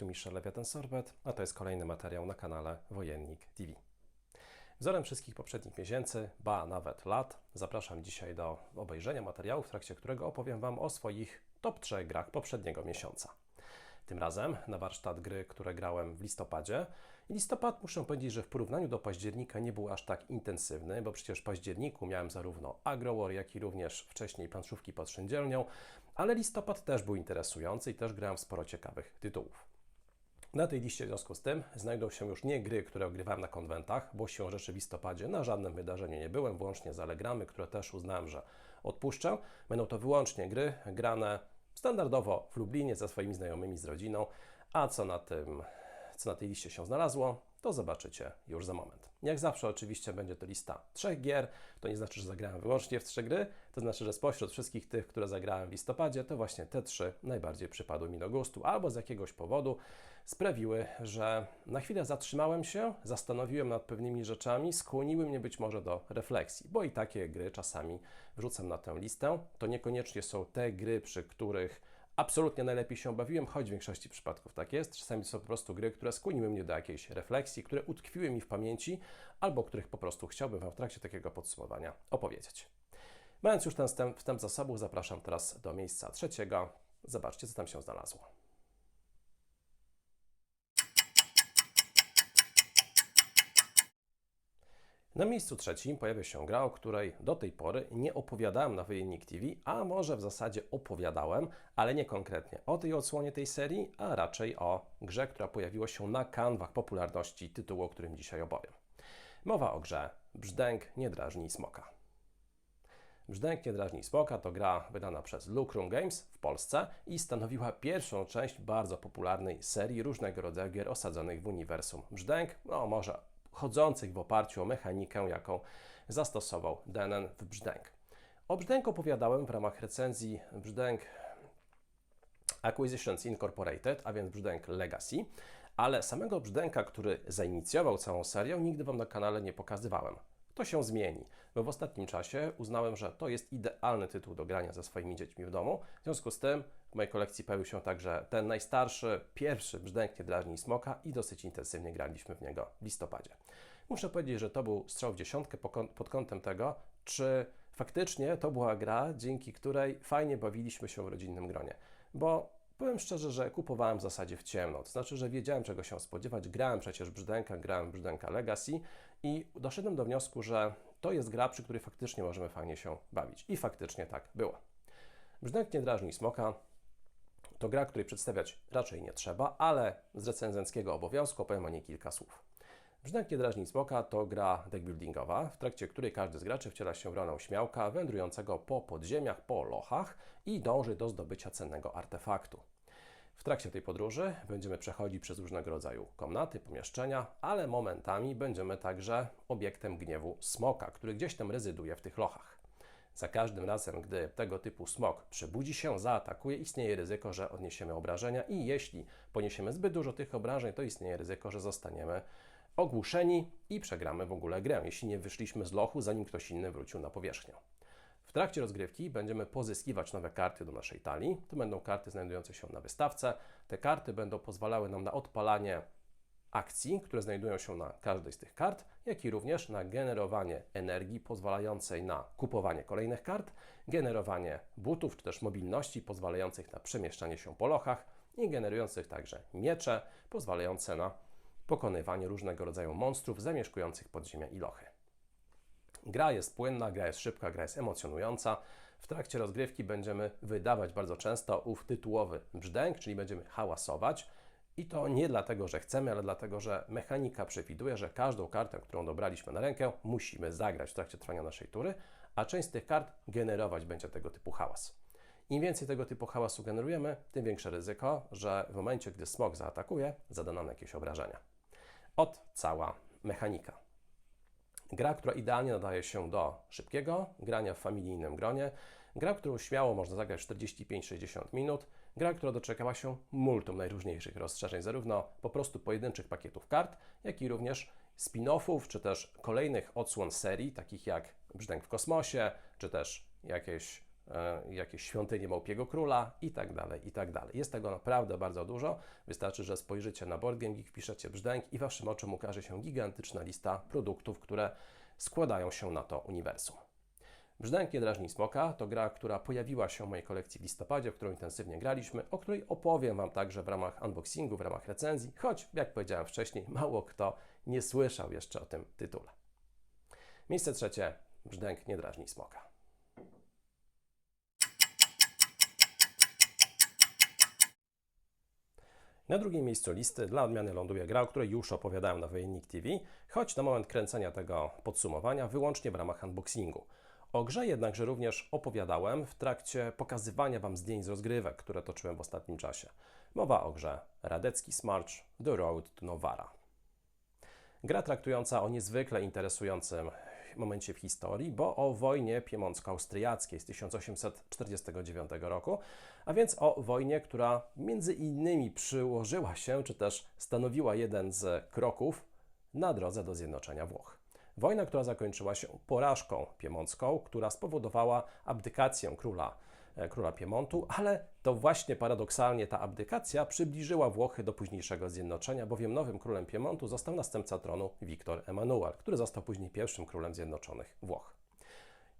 Tu Michel Sorbet, a to jest kolejny materiał na kanale Wojennik TV. Wzorem wszystkich poprzednich miesięcy, ba nawet lat, zapraszam dzisiaj do obejrzenia materiału, w trakcie którego opowiem Wam o swoich top 3 grach poprzedniego miesiąca. Tym razem na warsztat gry, które grałem w listopadzie. Listopad, muszę powiedzieć, że w porównaniu do października nie był aż tak intensywny, bo przecież w październiku miałem zarówno AgroWar, jak i również wcześniej planszówki pod szyndzielnią, ale listopad też był interesujący i też grałem w sporo ciekawych tytułów. Na tej liście w związku z tym znajdą się już nie gry, które ogrywałem na konwentach, bo się rzeczy w listopadzie na żadnym wydarzeniu nie byłem, włącznie z Allegramy, które też uznałem, że odpuszczę. Będą to wyłącznie gry grane standardowo w Lublinie ze swoimi znajomymi, z rodziną, a co na tym, co na tej liście się znalazło, to zobaczycie już za moment. Jak zawsze oczywiście będzie to lista trzech gier, to nie znaczy, że zagrałem wyłącznie w trzy gry, to znaczy, że spośród wszystkich tych, które zagrałem w listopadzie, to właśnie te trzy najbardziej przypadły mi do gustu, albo z jakiegoś powodu sprawiły, że na chwilę zatrzymałem się, zastanowiłem nad pewnymi rzeczami, skłoniły mnie być może do refleksji, bo i takie gry czasami wrzucam na tę listę. To niekoniecznie są te gry, przy których absolutnie najlepiej się bawiłem, choć w większości przypadków tak jest. Czasami są po prostu gry, które skłoniły mnie do jakiejś refleksji, które utkwiły mi w pamięci, albo których po prostu chciałbym Wam w trakcie takiego podsumowania opowiedzieć. Mając już ten wstęp, wstęp za sobą, zapraszam teraz do miejsca trzeciego. Zobaczcie, co tam się znalazło. Na miejscu trzecim pojawia się gra, o której do tej pory nie opowiadałem na Wojennik TV, a może w zasadzie opowiadałem, ale nie konkretnie o tej odsłonie tej serii, a raczej o grze, która pojawiła się na kanwach popularności tytułu, o którym dzisiaj opowiem. Mowa o grze Brzdęk nie drażni smoka. Brzdęk nie drażni smoka to gra wydana przez Lucrum Games w Polsce i stanowiła pierwszą część bardzo popularnej serii różnego rodzaju gier osadzonych w uniwersum Brzdęk, no może chodzących w oparciu o mechanikę, jaką zastosował Denen w Brzdęk. O Brzdęk opowiadałem w ramach recenzji Brzdęk Acquisitions Incorporated, a więc Brzdęk Legacy, ale samego Brzdęka, który zainicjował całą serię, nigdy Wam na kanale nie pokazywałem. To się zmieni, bo w ostatnim czasie uznałem, że to jest idealny tytuł do grania ze swoimi dziećmi w domu. W związku z tym w mojej kolekcji pojawił się także ten najstarszy, pierwszy brzdęk nie drażni smoka i dosyć intensywnie graliśmy w niego w listopadzie. Muszę powiedzieć, że to był strzał w dziesiątkę pod kątem tego, czy faktycznie to była gra, dzięki której fajnie bawiliśmy się w rodzinnym gronie. Bo powiem szczerze, że kupowałem w zasadzie w ciemno. To znaczy, że wiedziałem czego się spodziewać. Grałem przecież brzdęka, grałem brzdęka Legacy i doszedłem do wniosku, że to jest gra, przy której faktycznie możemy fajnie się bawić. I faktycznie tak było. Brzdęk nie drażni smoka. To gra, której przedstawiać raczej nie trzeba, ale z recenzenckiego obowiązku opowiem o niej kilka słów. Brzdęk nie drażni smoka to gra deckbuildingowa, w trakcie której każdy z graczy wciela się w rolę śmiałka wędrującego po podziemiach, po lochach i dąży do zdobycia cennego artefaktu. W trakcie tej podróży będziemy przechodzić przez różnego rodzaju komnaty, pomieszczenia, ale momentami będziemy także obiektem gniewu smoka, który gdzieś tam rezyduje w tych lochach. Za każdym razem, gdy tego typu smok przebudzi się, zaatakuje, istnieje ryzyko, że odniesiemy obrażenia i jeśli poniesiemy zbyt dużo tych obrażeń, to istnieje ryzyko, że zostaniemy ogłuszeni i przegramy w ogóle grę, jeśli nie wyszliśmy z lochu, zanim ktoś inny wrócił na powierzchnię. W trakcie rozgrywki będziemy pozyskiwać nowe karty do naszej talii. To będą karty znajdujące się na wystawce. Te karty będą pozwalały nam na odpalanie akcji, które znajdują się na każdej z tych kart, jak i również na generowanie energii pozwalającej na kupowanie kolejnych kart, generowanie butów czy też mobilności pozwalających na przemieszczanie się po lochach i generujących także miecze pozwalające na pokonywanie różnego rodzaju monstrów zamieszkujących podziemia i lochy. Gra jest płynna, gra jest szybka, gra jest emocjonująca. W trakcie rozgrywki będziemy wydawać bardzo często ów tytułowy brzdęk, czyli będziemy hałasować. I to nie dlatego, że chcemy, ale dlatego, że mechanika przewiduje, że każdą kartę, którą dobraliśmy na rękę, musimy zagrać w trakcie trwania naszej tury, a część z tych kart generować będzie tego typu hałas. Im więcej tego typu hałasu generujemy, tym większe ryzyko, że w momencie, gdy smog zaatakuje, zada nam jakieś obrażenia. Od cała mechanika. Gra, która idealnie nadaje się do szybkiego grania w familijnym gronie, gra, którą śmiało można zagrać 45-60 minut, gra, która doczekała się multum najróżniejszych rozszerzeń, zarówno po prostu pojedynczych pakietów kart, jak i również spin-offów, czy też kolejnych odsłon serii, takich jak Brzdęk w kosmosie, czy też jakieś e, jakieś świątynie Małpiego Króla i tak dalej, i tak dalej. Jest tego naprawdę bardzo dużo. Wystarczy, że spojrzycie na Board Game Geek, wpiszecie brzdęk i waszym oczom ukaże się gigantyczna lista produktów, które składają się na to uniwersum. Brzdęk drażni smoka to gra, która pojawiła się w mojej kolekcji w listopadzie, w którą intensywnie graliśmy, o której opowiem Wam także w ramach unboxingu, w ramach recenzji, choć, jak powiedziałem wcześniej, mało kto nie słyszał jeszcze o tym tytule. Miejsce trzecie. Brzdęk nie drażni smoka. Na drugim miejscu listy dla odmiany ląduje gra, o której już opowiadałem na Wojennik TV, choć na moment kręcenia tego podsumowania wyłącznie w ramach unboxingu. O grze jednakże również opowiadałem w trakcie pokazywania Wam zdjęć z rozgrywek, które toczyłem w ostatnim czasie. Mowa o grze Radecki Smarch The Road to Novara. Gra traktująca o niezwykle interesującym momencie w historii, bo o wojnie piemoncko-austriackiej z 1849 roku, a więc o wojnie, która między innymi przyłożyła się, czy też stanowiła jeden z kroków na drodze do zjednoczenia Włoch. Wojna, która zakończyła się porażką piemoncką, która spowodowała abdykację króla, e, króla Piemontu, ale to właśnie paradoksalnie ta abdykacja przybliżyła Włochy do późniejszego zjednoczenia, bowiem nowym królem Piemontu został następca tronu Wiktor Emanuel, który został później pierwszym królem zjednoczonych Włoch.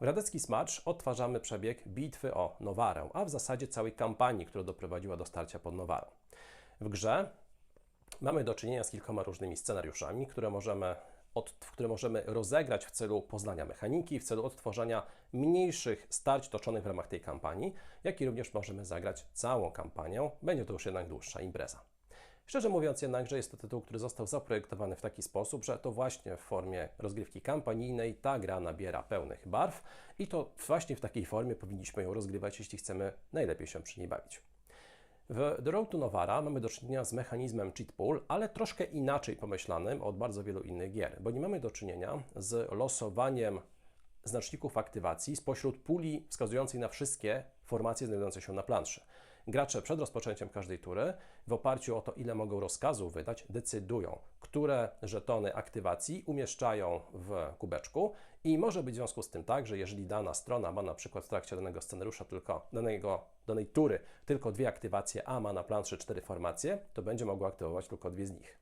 W Radecki Smacz odtwarzamy przebieg bitwy o Nowarę, a w zasadzie całej kampanii, która doprowadziła do starcia pod Nowarą. W grze mamy do czynienia z kilkoma różnymi scenariuszami, które możemy od, które możemy rozegrać w celu poznania mechaniki, w celu odtworzenia mniejszych starć toczonych w ramach tej kampanii, jak i również możemy zagrać całą kampanię. Będzie to już jednak dłuższa impreza. Szczerze mówiąc jednakże jest to tytuł, który został zaprojektowany w taki sposób, że to właśnie w formie rozgrywki kampanijnej ta gra nabiera pełnych barw i to właśnie w takiej formie powinniśmy ją rozgrywać, jeśli chcemy najlepiej się przy niej bawić. W The Road to Novara mamy do czynienia z mechanizmem cheat pool, ale troszkę inaczej pomyślanym od bardzo wielu innych gier, bo nie mamy do czynienia z losowaniem znaczników aktywacji spośród puli wskazującej na wszystkie formacje znajdujące się na planszy. Gracze przed rozpoczęciem każdej tury, w oparciu o to, ile mogą rozkazów wydać, decydują, które żetony aktywacji umieszczają w kubeczku i może być w związku z tym tak, że jeżeli dana strona ma na przykład w trakcie danego scenariusza tylko danego, danej tury tylko dwie aktywacje, a ma na planszy cztery formacje, to będzie mogła aktywować tylko dwie z nich.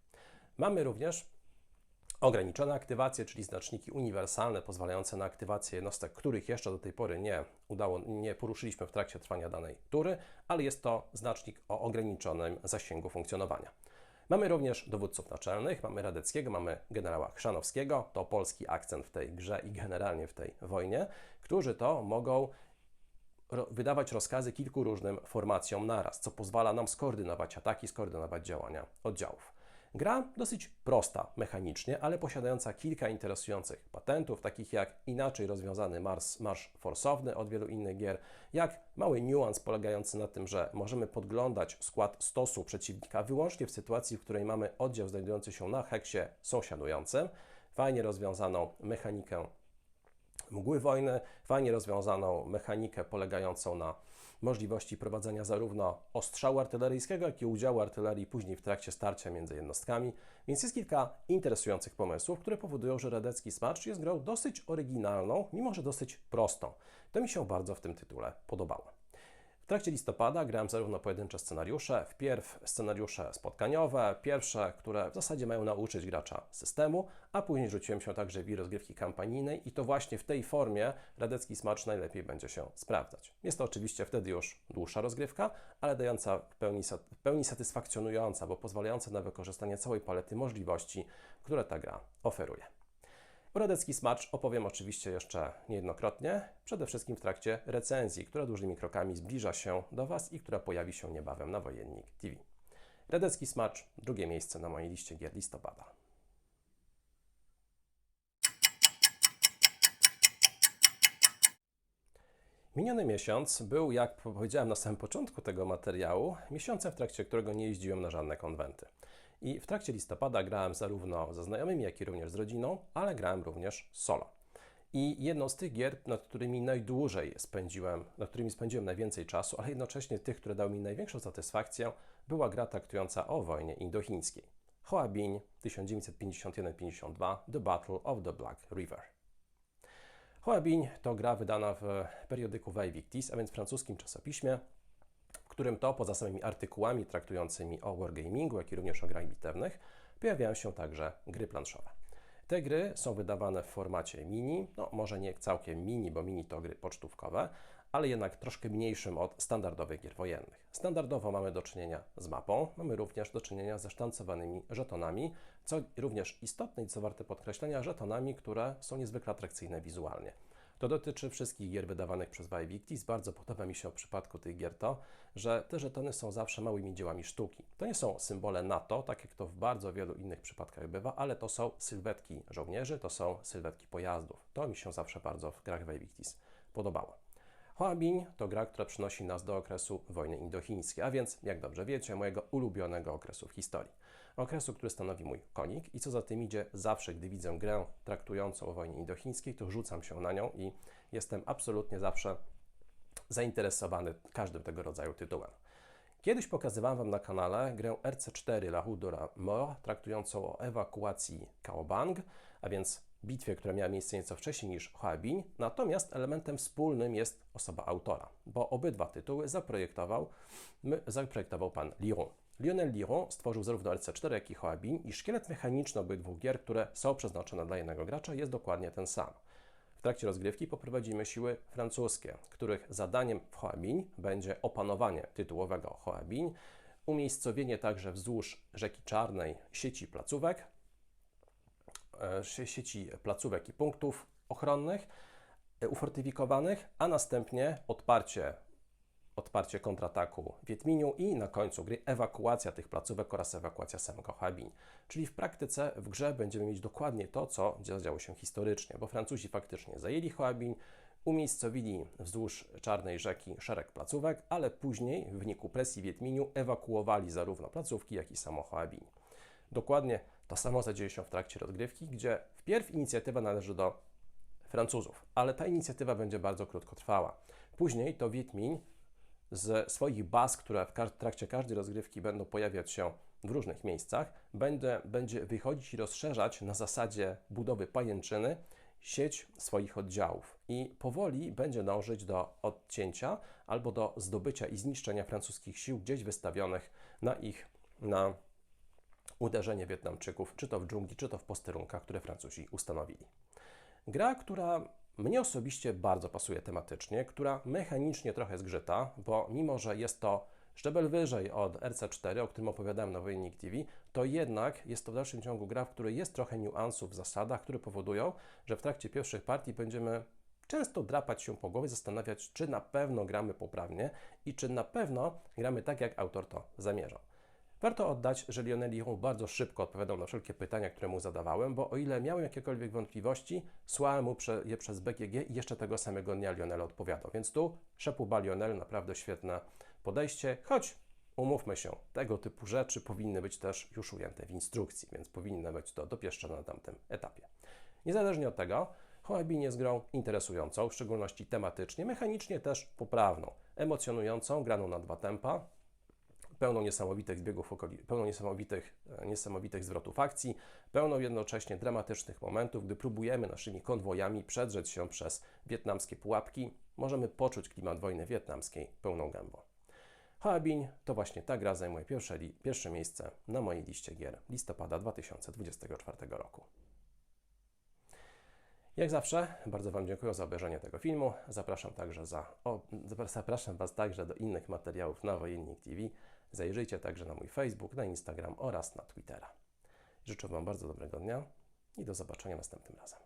Mamy również Ograniczone aktywacje, czyli znaczniki uniwersalne pozwalające na aktywację jednostek, których jeszcze do tej pory nie udało, nie poruszyliśmy w trakcie trwania danej tury, ale jest to znacznik o ograniczonym zasięgu funkcjonowania. Mamy również dowódców naczelnych, mamy Radeckiego, mamy generała Chrzanowskiego, to polski akcent w tej grze i generalnie w tej wojnie, którzy to mogą wydawać rozkazy kilku różnym formacjom naraz, co pozwala nam skoordynować ataki, skoordynować działania oddziałów. Gra dosyć prosta mechanicznie, ale posiadająca kilka interesujących patentów, takich jak inaczej rozwiązany marsz, marsz forsowny od wielu innych gier, jak mały niuans polegający na tym, że możemy podglądać skład stosu przeciwnika wyłącznie w sytuacji, w której mamy oddział znajdujący się na heksie sąsiadującym, fajnie rozwiązaną mechanikę mgły wojny, fajnie rozwiązaną mechanikę polegającą na możliwości prowadzenia zarówno ostrzału artyleryjskiego, jak i udziału artylerii później w trakcie starcia między jednostkami, więc jest kilka interesujących pomysłów, które powodują, że Radecki Smash jest grą dosyć oryginalną, mimo że dosyć prostą. To mi się bardzo w tym tytule podobało. W trakcie listopada grałem zarówno pojedyncze scenariusze, wpierw scenariusze spotkaniowe, pierwsze, które w zasadzie mają nauczyć gracza systemu, a później rzuciłem się także w rozgrywki kampanijnej i to właśnie w tej formie Radecki Smacz najlepiej będzie się sprawdzać. Jest to oczywiście wtedy już dłuższa rozgrywka, ale dająca w pełni, w pełni satysfakcjonująca, bo pozwalająca na wykorzystanie całej palety możliwości, które ta gra oferuje. Radecki Smacz opowiem oczywiście jeszcze niejednokrotnie, przede wszystkim w trakcie recenzji, która dużymi krokami zbliża się do Was i która pojawi się niebawem na Wojennik TV. Radecki Smacz, drugie miejsce na mojej liście gier listopada. Miniony miesiąc był, jak powiedziałem na samym początku tego materiału, miesiącem, w trakcie którego nie jeździłem na żadne konwenty. I w trakcie listopada grałem zarówno ze znajomymi, jak i również z rodziną, ale grałem również solo. I jedną z tych gier, nad którymi najdłużej spędziłem, nad którymi spędziłem najwięcej czasu, ale jednocześnie tych, które dały mi największą satysfakcję, była gra traktująca o wojnie indochińskiej. Hoa Binh 1951-52 The Battle of the Black River. Hoabin to gra wydana w periodyku Vaivictis, a więc francuskim czasopiśmie, którym to poza samymi artykułami traktującymi o wargamingu, jak i również o grach bitewnych, pojawiają się także gry planszowe. Te gry są wydawane w formacie mini, no może nie całkiem mini, bo mini to gry pocztówkowe, ale jednak troszkę mniejszym od standardowych gier wojennych. Standardowo mamy do czynienia z mapą, mamy również do czynienia ze sztancowanymi żetonami, co również istotne i co warte podkreślenia, żetonami, które są niezwykle atrakcyjne wizualnie. To dotyczy wszystkich gier wydawanych przez Victis. Bardzo podoba mi się w przypadku tych gier to, że te żetony są zawsze małymi dziełami sztuki. To nie są symbole NATO, tak jak to w bardzo wielu innych przypadkach bywa, ale to są sylwetki żołnierzy, to są sylwetki pojazdów. To mi się zawsze bardzo w grach Victis podobało. Hoabin to gra, która przynosi nas do okresu wojny indochińskiej, a więc, jak dobrze wiecie, mojego ulubionego okresu w historii. Okresu, który stanowi mój konik i co za tym idzie, zawsze gdy widzę grę traktującą o wojnie indochińskiej, to rzucam się na nią i jestem absolutnie zawsze zainteresowany każdym tego rodzaju tytułem. Kiedyś pokazywałem Wam na kanale grę RC4 La Rue de la Mort, traktującą o ewakuacji Kaobang, a więc bitwie, która miała miejsce nieco wcześniej niż Hoabin, natomiast elementem wspólnym jest osoba autora, bo obydwa tytuły zaprojektował, zaprojektował pan Liron. Lionel Liron stworzył zarówno RC4, jak i Hoabin i szkielet mechaniczny obydwu gier, które są przeznaczone dla jednego gracza, jest dokładnie ten sam. W trakcie rozgrywki poprowadzimy siły francuskie, których zadaniem w Hoabin będzie opanowanie tytułowego Hoabin, umiejscowienie także wzdłuż rzeki Czarnej sieci placówek, E, sieci placówek i punktów ochronnych e, ufortyfikowanych, a następnie odparcie, odparcie kontrataku w Wiedminiu i na końcu gry ewakuacja tych placówek oraz ewakuacja samego Habin. Czyli w praktyce w grze będziemy mieć dokładnie to, co działo się historycznie, bo Francuzi faktycznie zajęli Hoabin, umiejscowili wzdłuż Czarnej Rzeki szereg placówek, ale później w wyniku presji w Wiedminiu ewakuowali zarówno placówki, jak i samo Hoabin. Dokładnie to samo zadzieje się w trakcie rozgrywki, gdzie wpierw inicjatywa należy do Francuzów, ale ta inicjatywa będzie bardzo krótkotrwała. Później to Wiedźmin z swoich baz, które w trakcie każdej rozgrywki będą pojawiać się w różnych miejscach, będzie, będzie wychodzić i rozszerzać na zasadzie budowy pajęczyny sieć swoich oddziałów i powoli będzie dążyć do odcięcia albo do zdobycia i zniszczenia francuskich sił gdzieś wystawionych na ich na uderzenie Wietnamczyków, czy to w dżungli, czy to w posterunkach, które Francuzi ustanowili. Gra, która mnie osobiście bardzo pasuje tematycznie, która mechanicznie trochę zgrzyta, bo mimo, że jest to szczebel wyżej od RC4, o którym opowiadałem na Wojennik TV, to jednak jest to w dalszym ciągu gra, w której jest trochę niuansów w zasadach, które powodują, że w trakcie pierwszych partii będziemy często drapać się po głowie, zastanawiać, czy na pewno gramy poprawnie i czy na pewno gramy tak, jak autor to zamierzał. Warto oddać, że Lionel Liron bardzo szybko odpowiadał na wszelkie pytania, które mu zadawałem, bo o ile miałem jakiekolwiek wątpliwości, słałem mu je przez BGG i jeszcze tego samego dnia Lionel odpowiadał. Więc tu szepuba Lionel naprawdę świetne podejście, choć umówmy się, tego typu rzeczy powinny być też już ujęte w instrukcji, więc powinno być to dopieszczone na tamtym etapie. Niezależnie od tego, Hoabin jest grą interesującą, w szczególności tematycznie, mechanicznie też poprawną, emocjonującą, graną na dwa tempa, pełną niesamowitych zbiegów, pełną niesamowitych, e, niesamowitych zwrotów akcji, pełną jednocześnie dramatycznych momentów, gdy próbujemy naszymi konwojami przedrzeć się przez wietnamskie pułapki, możemy poczuć klimat wojny wietnamskiej pełną gębą. Hoabin to właśnie ta gra zajmuje pierwsze, pierwsze miejsce na mojej liście gier listopada 2024 roku. Jak zawsze, bardzo Wam dziękuję za obejrzenie tego filmu. Zapraszam także za, o, zapraszam Was także do innych materiałów na Wojennik TV. Zajrzyjcie także na mój Facebook, na Instagram oraz na Twittera. Życzę Wam bardzo dobrego dnia i do zobaczenia następnym razem.